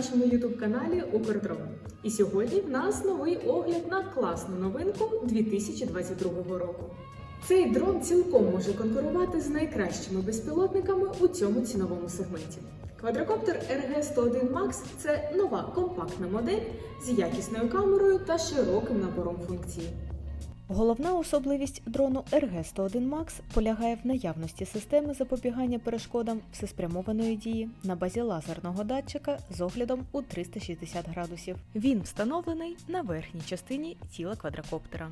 нашому youtube каналі Укрдрон. І сьогодні в нас новий огляд на класну новинку 2022 року. Цей дрон цілком може конкурувати з найкращими безпілотниками у цьому ціновому сегменті. Квадрокоптер RG-101 Max – це нова компактна модель з якісною камерою та широким набором функцій. Головна особливість дрону RG-101 Max полягає в наявності системи запобігання перешкодам всеспрямованої дії на базі лазерного датчика з оглядом у 360 градусів. Він встановлений на верхній частині тіла квадрокоптера.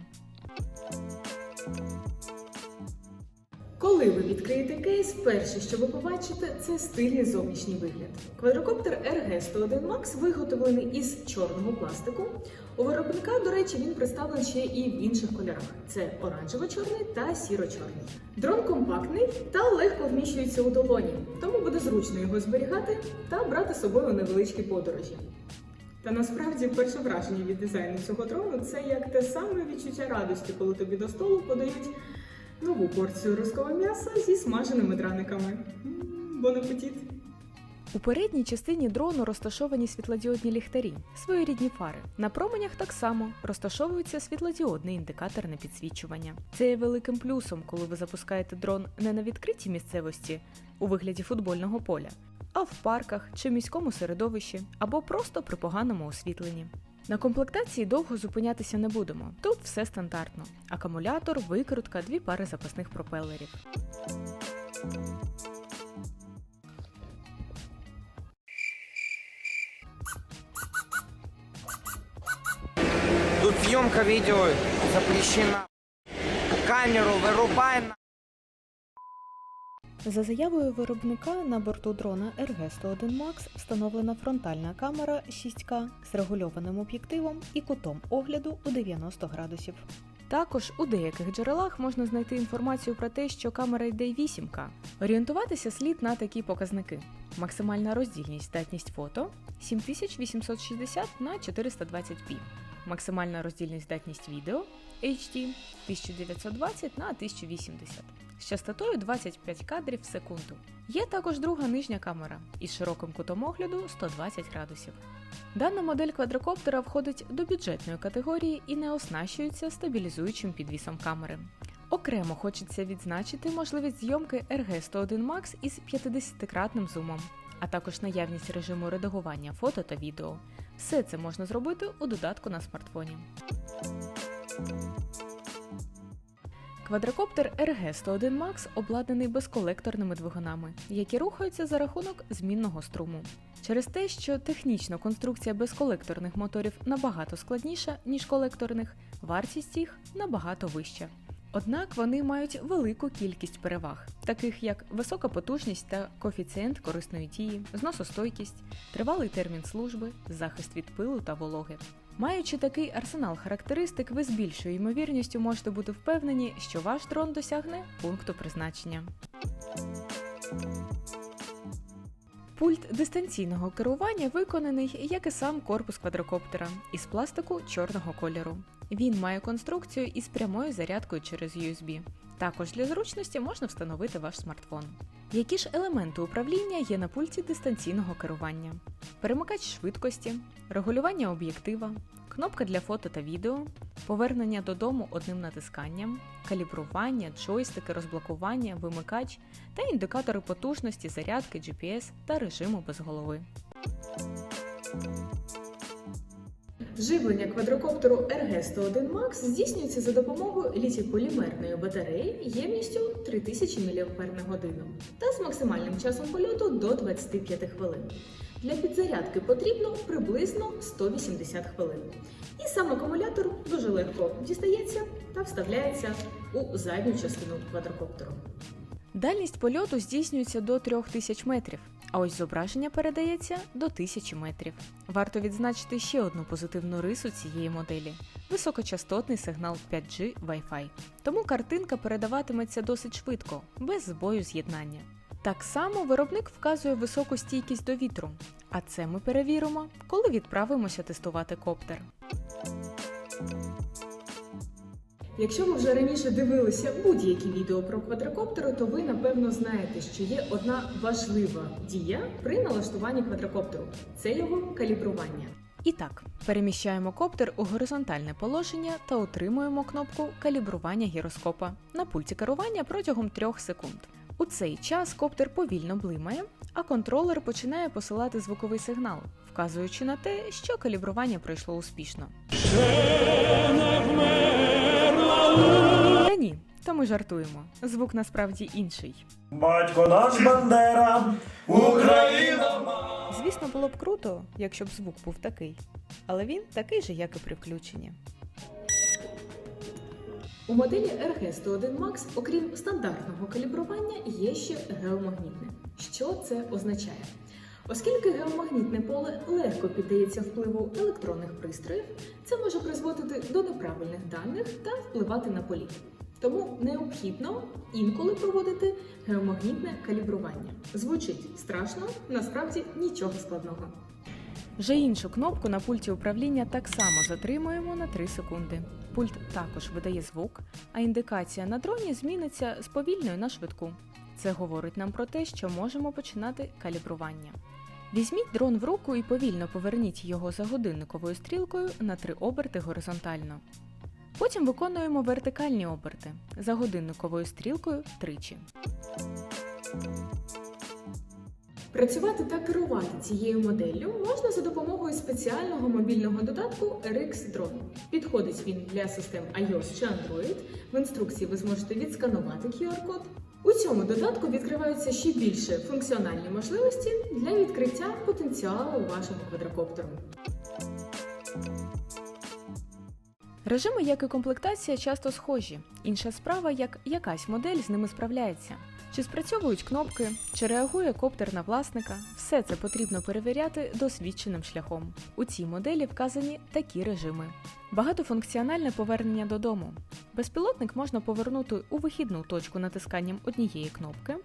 Коли ви відкриєте кейс, перше, що ви побачите, це стильний зовнішній вигляд. Квадрокоптер RG-101 Max виготовлений із чорного пластику. У виробника, до речі, він представлений ще і в інших кольорах: це оранжево-чорний та сіро-чорний. Дрон компактний та легко вміщується у долоні, тому буде зручно його зберігати та брати з собою невеличкі подорожі. Та насправді перше враження від дизайну цього дрону це як те саме відчуття радості, коли тобі до столу подають нову порцію руського м'яса зі смаженими драниками. М, Бон апетит! У передній частині дрону розташовані світлодіодні ліхтарі, своєрідні фари. На променях так само розташовується світлодіодний індикатор на підсвічування. Це є великим плюсом, коли ви запускаєте дрон не на відкритій місцевості у вигляді футбольного поля, а в парках чи міському середовищі, або просто при поганому освітленні. На комплектації довго зупинятися не будемо. Тут все стандартно: акумулятор, викрутка, дві пари запасних пропелерів. Тут съемка видео запрещена. Камеру вырубай на. За заявою виробника на борту дрона RG-101 Max встановлена фронтальна камера 6К з регульованим об'єктивом і кутом огляду у 90 градусів. Також у деяких джерелах можна знайти інформацію про те, що камера йде 8К. Орієнтуватися слід на такі показники: максимальна роздільність здатність фото 7860 на 420p, максимальна роздільність здатність відео HD 1920 на 1080 з частотою 25 кадрів в секунду. Є також друга нижня камера із широким кутом огляду 120 градусів. Дана модель квадрокоптера входить до бюджетної категорії і не оснащується стабілізуючим підвісом камери. Окремо хочеться відзначити можливість зйомки RG-101 Max із 50-кратним зумом, а також наявність режиму редагування фото та відео. Все це можна зробити у додатку на смартфоні. Квадрокоптер RG-101 Max обладнаний безколекторними двигунами, які рухаються за рахунок змінного струму. Через те, що технічно конструкція безколекторних моторів набагато складніша, ніж колекторних, вартість їх набагато вища. Однак вони мають велику кількість переваг, таких як висока потужність та коефіцієнт корисної дії, зносостойкість, тривалий термін служби, захист від пилу та вологи. Маючи такий арсенал характеристик, ви з більшою ймовірністю можете бути впевнені, що ваш дрон досягне пункту призначення. Пульт дистанційного керування виконаний, як і сам корпус квадрокоптера, із пластику чорного кольору. Він має конструкцію із прямою зарядкою через USB. Також для зручності можна встановити ваш смартфон. Які ж елементи управління є на пульті дистанційного керування? Перемикач швидкості, регулювання об'єктива, кнопка для фото та відео, повернення додому одним натисканням, калібрування, джойстики, розблокування, вимикач та індикатори потужності, зарядки, GPS та режиму без голови. Живлення квадрокоптеру RG-101 Max здійснюється за допомогою літій-полімерної батареї ємністю 3000 мАч та з максимальним часом польоту до 25 хвилин. Для підзарядки потрібно приблизно 180 хвилин. І сам акумулятор дуже легко дістається та вставляється у задню частину квадрокоптеру. Дальність польоту здійснюється до 3000 метрів, а ось зображення передається до 1000 метрів. Варто відзначити ще одну позитивну рису цієї моделі високочастотний сигнал 5G Wi-Fi. Тому картинка передаватиметься досить швидко, без збою з'єднання. Так само виробник вказує високу стійкість до вітру, а це ми перевіримо, коли відправимося тестувати коптер. Якщо ви вже раніше дивилися будь-які відео про квадрокоптери, то ви напевно знаєте, що є одна важлива дія при налаштуванні квадрокоптеру це його калібрування. І так, переміщаємо коптер у горизонтальне положення та отримуємо кнопку калібрування гіроскопа на пульті керування протягом 3 секунд. У цей час коптер повільно блимає, а контролер починає посилати звуковий сигнал, вказуючи на те, що калібрування пройшло успішно. Та ні, то ми жартуємо. Звук насправді інший. Батько наш Бандера, Україна! Звісно, було б круто, якщо б звук був такий, але він такий же, як і при включенні. У моделі RG101 Max, окрім стандартного калібрування, є ще геомагнітне. Що це означає? Оскільки геомагнітне поле легко піддається впливу електронних пристроїв, це може призводити до неправильних даних та впливати на політ. Тому необхідно інколи проводити геомагнітне калібрування. Звучить страшно, насправді нічого складного. Вже іншу кнопку на пульті управління так само затримуємо на 3 секунди. Пульт також видає звук, а індикація на дроні зміниться з повільної на швидку. Це говорить нам про те, що можемо починати калібрування. Візьміть дрон в руку і повільно поверніть його за годинниковою стрілкою на 3 оберти горизонтально. Потім виконуємо вертикальні оберти за годинниковою стрілкою тричі. Працювати та керувати цією моделлю можна за допомогою спеціального мобільного додатку RX Drone. Підходить він для систем iOS чи Android. В інструкції ви зможете відсканувати QR-код. У цьому додатку відкриваються ще більше функціональні можливості для відкриття потенціалу вашого квадрокоптеру. Режими, як і комплектація, часто схожі. Інша справа, як якась модель з ними справляється. Чи спрацьовують кнопки, чи реагує коптер на власника, все це потрібно перевіряти досвідченим шляхом. У цій моделі вказані такі режими: багатофункціональне повернення додому. Безпілотник можна повернути у вихідну точку натисканням однієї кнопки,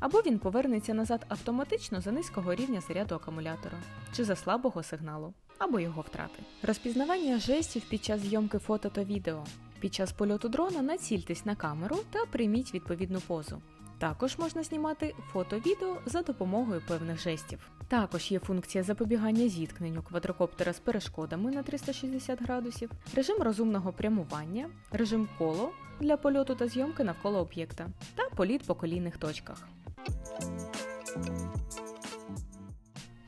або він повернеться назад автоматично за низького рівня заряду акумулятора, чи за слабого сигналу, або його втрати. Розпізнавання жестів під час зйомки фото та відео. Під час польоту дрона націльтесь на камеру та прийміть відповідну позу. Також можна знімати фото-відео за допомогою певних жестів. Також є функція запобігання зіткненню квадрокоптера з перешкодами на 360 градусів, режим розумного прямування, режим коло для польоту та зйомки навколо об'єкта та політ по колійних точках.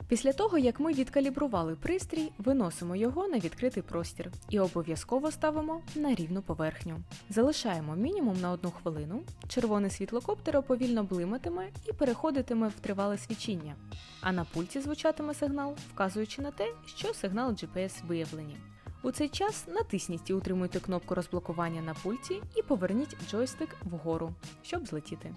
Після того, як ми відкалібрували пристрій, виносимо його на відкритий простір і обов'язково ставимо на рівну поверхню. Залишаємо мінімум на одну хвилину. Червоне світло коптера повільно блиматиме і переходитиме в тривале свічіння. А на пульті звучатиме сигнал, вказуючи на те, що сигнал GPS виявлені. У цей час натисніть і утримуйте кнопку розблокування на пульті і поверніть джойстик вгору, щоб злетіти.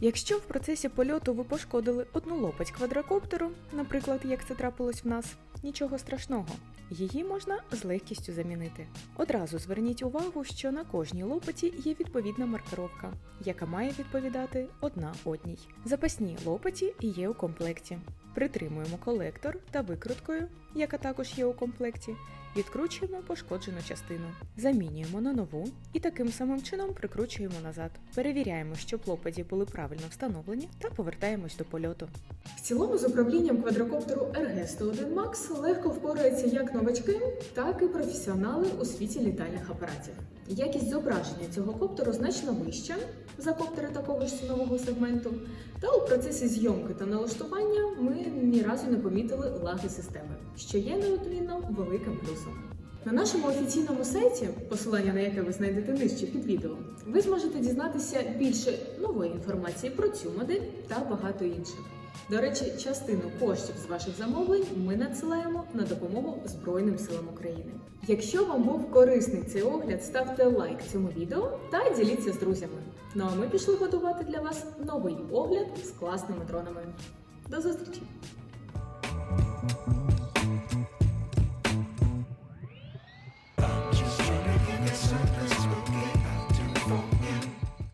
Якщо в процесі польоту ви пошкодили одну лопать квадрокоптеру, наприклад, як це трапилось в нас, нічого страшного. Її можна з легкістю замінити. Одразу зверніть увагу, що на кожній лопаті є відповідна маркировка, яка має відповідати одна одній. Запасні лопаті є у комплекті. Притримуємо колектор та викруткою, яка також є у комплекті, відкручуємо пошкоджену частину, замінюємо на нову і таким самим чином прикручуємо назад. Перевіряємо, щоб лопаті були правильно встановлені та повертаємось до польоту. В цілому з управлінням квадрокоптеру RG101 Max легко впораються як новачки, так і професіонали у світі літальних апаратів. Якість зображення цього коптеру значно вища за коптери такого ж цінового сегменту, та у процесі зйомки та налаштування ми ні разу не помітили лаги системи, що є неодмінно великим плюсом. На нашому офіційному сайті, посилання на яке ви знайдете нижче під відео, ви зможете дізнатися більше нової інформації про цю модель та багато інших. До речі, частину коштів з ваших замовлень ми надсилаємо на допомогу Збройним силам України. Якщо вам був корисний цей огляд, ставте лайк цьому відео та діліться з друзями. Ну а ми пішли готувати для вас новий огляд з класними дронами. До зустрічі!